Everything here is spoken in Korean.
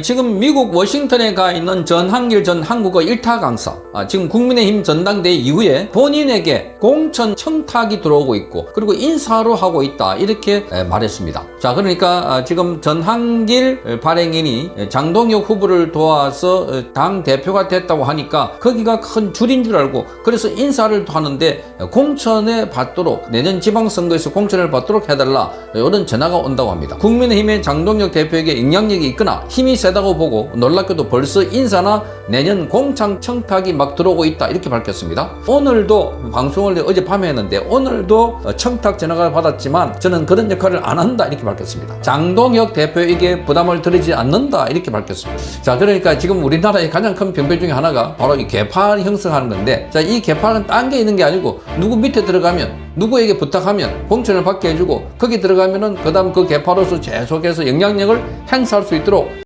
지금 미국 워싱턴에 가 있는 전한길 전 한국어 1타 강사, 아, 지금 국민의힘 전당대 이후에 본인에게 공천 청탁이 들어오고 있고, 그리고 인사로 하고 있다. 이렇게 에, 말했습니다. 자, 그러니까 아, 지금 전한길 발행인이 장동혁 후보를 도와서 어, 당 대표가 됐다고 하니까 거기가 큰 줄인 줄 알고, 그래서 인사를 하는데 공천에 받도록 내년 지방선거에서 공천을 받도록 해달라. 이런 전화가 온다고 합니다. 국민의힘의 장동혁 대표에게 영향력이 있거나 힘이 세다고 보고 놀랍게도 벌써 인사나 내년 공천 청탁이 막 들어오고 있다 이렇게 밝혔습니다. 오늘도 방송을 어젯밤에 했는데 오늘도 청탁 전화가 받았지만 저는 그런 역할을 안 한다 이렇게 밝혔습니다. 장동혁 대표에게 부담을 드리지 않는다 이렇게 밝혔습니다. 자 그러니까 지금 우리나라의 가장 큰 병폐 중에 하나가 바로 이 개파 형성하는 건데 자 이 개파는 딴 게 있는 게 아니고 누구 밑에 들어가면 누구에게 부탁하면 공천을 받게 해주고 거기 들어가면은 그다음 그 개파로서 계속해서 영향력을 행사할 수 있도록